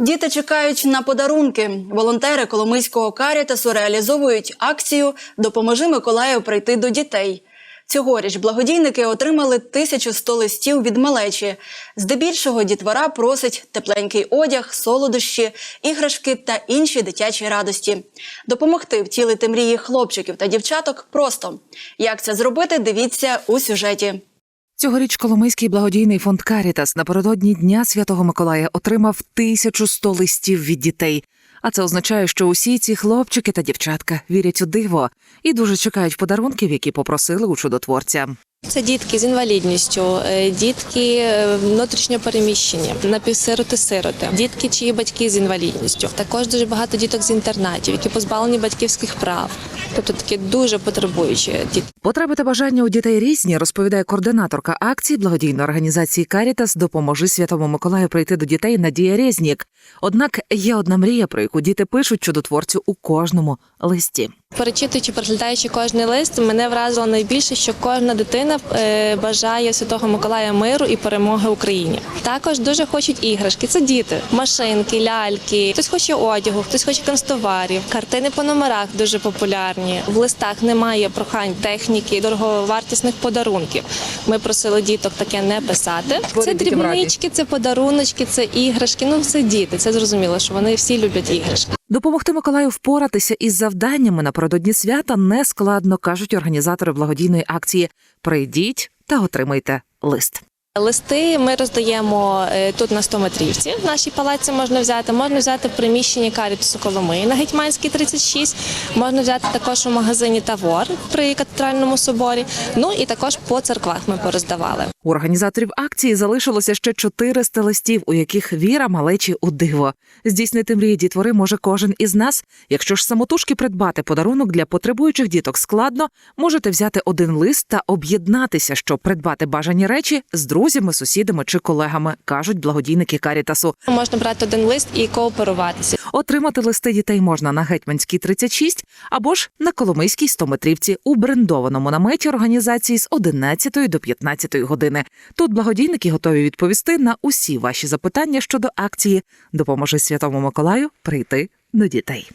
Діти чекають на подарунки. Волонтери Коломийського карітасу реалізовують акцію Допоможи Миколаю прийти до дітей. Цьогоріч благодійники отримали 1100 листів від малечі. Здебільшого дітвора просить тепленький одяг, солодощі, іграшки та інші дитячі радості. Допомогти втілити мрії хлопчиків та дівчаток просто. Як це зробити, дивіться у сюжеті. Цьогоріч Коломийський благодійний фонд Карітас напередодні Дня Святого Миколая отримав 1100 листів від дітей. А це означає, що усі ці хлопчики та дівчатка вірять у диво і дуже чекають подарунків, які попросили у чудотворця. Це дітки з інвалідністю, е, дітки е, внутрішньо переміщені, напівсироти-сироти, дітки, чиї батьки з інвалідністю. Також дуже багато діток з інтернатів, які позбавлені батьківських прав. Тобто такі дуже потребуючі діти. Потреби та бажання у дітей різні, розповідає координаторка акції благодійної організації Карітас Допоможи Святому Миколаю прийти до дітей Надія Резнік. Однак є одна мрія, про яку діти пишуть чудотворцю у кожному листі. Перечитуючи, переглядаючи кожний лист, мене вразило найбільше, що кожна дитина е, бажає Святого Миколая миру і перемоги Україні. Також дуже хочуть іграшки. Це діти, машинки, ляльки. Хтось хоче одягу, хтось хоче канцтоварів. Картини по номерах дуже популярні. В листах немає прохань техніки, дороговартісних подарунків. Ми просили діток таке не писати. Це дрібнички, це подаруночки, це іграшки. Ну все діти. Це зрозуміло, що вони всі люблять іграшки. Допомогти Миколаю впоратися із завданнями напередодні свята не складно, кажуть організатори благодійної акції. Прийдіть та отримайте лист. Листи ми роздаємо е, тут на 100 метрівці. В нашій палаці можна взяти. Можна взяти в приміщенні Карітусу Коломиї на Гетьманській 36. Можна взяти також у магазині Тавор при катедральному соборі. Ну і також по церквах ми пороздавали. У організаторів акції залишилося ще 400 листів, у яких віра малечі у диво. Здійснити мрії дітвори може кожен із нас. Якщо ж самотужки придбати подарунок для потребуючих діток складно, можете взяти один лист та об'єднатися, щоб придбати бажані речі з друзями, сусідами чи колегами, кажуть благодійники Карітасу. Можна брати один лист і кооперуватися. Отримати листи дітей можна на Гетьманській 36 або ж на Коломийській 100-метрівці у брендованому наметі організації з 11 до 15 години. Тут благодійники готові відповісти на усі ваші запитання щодо акції Допоможи Святому Миколаю прийти до дітей.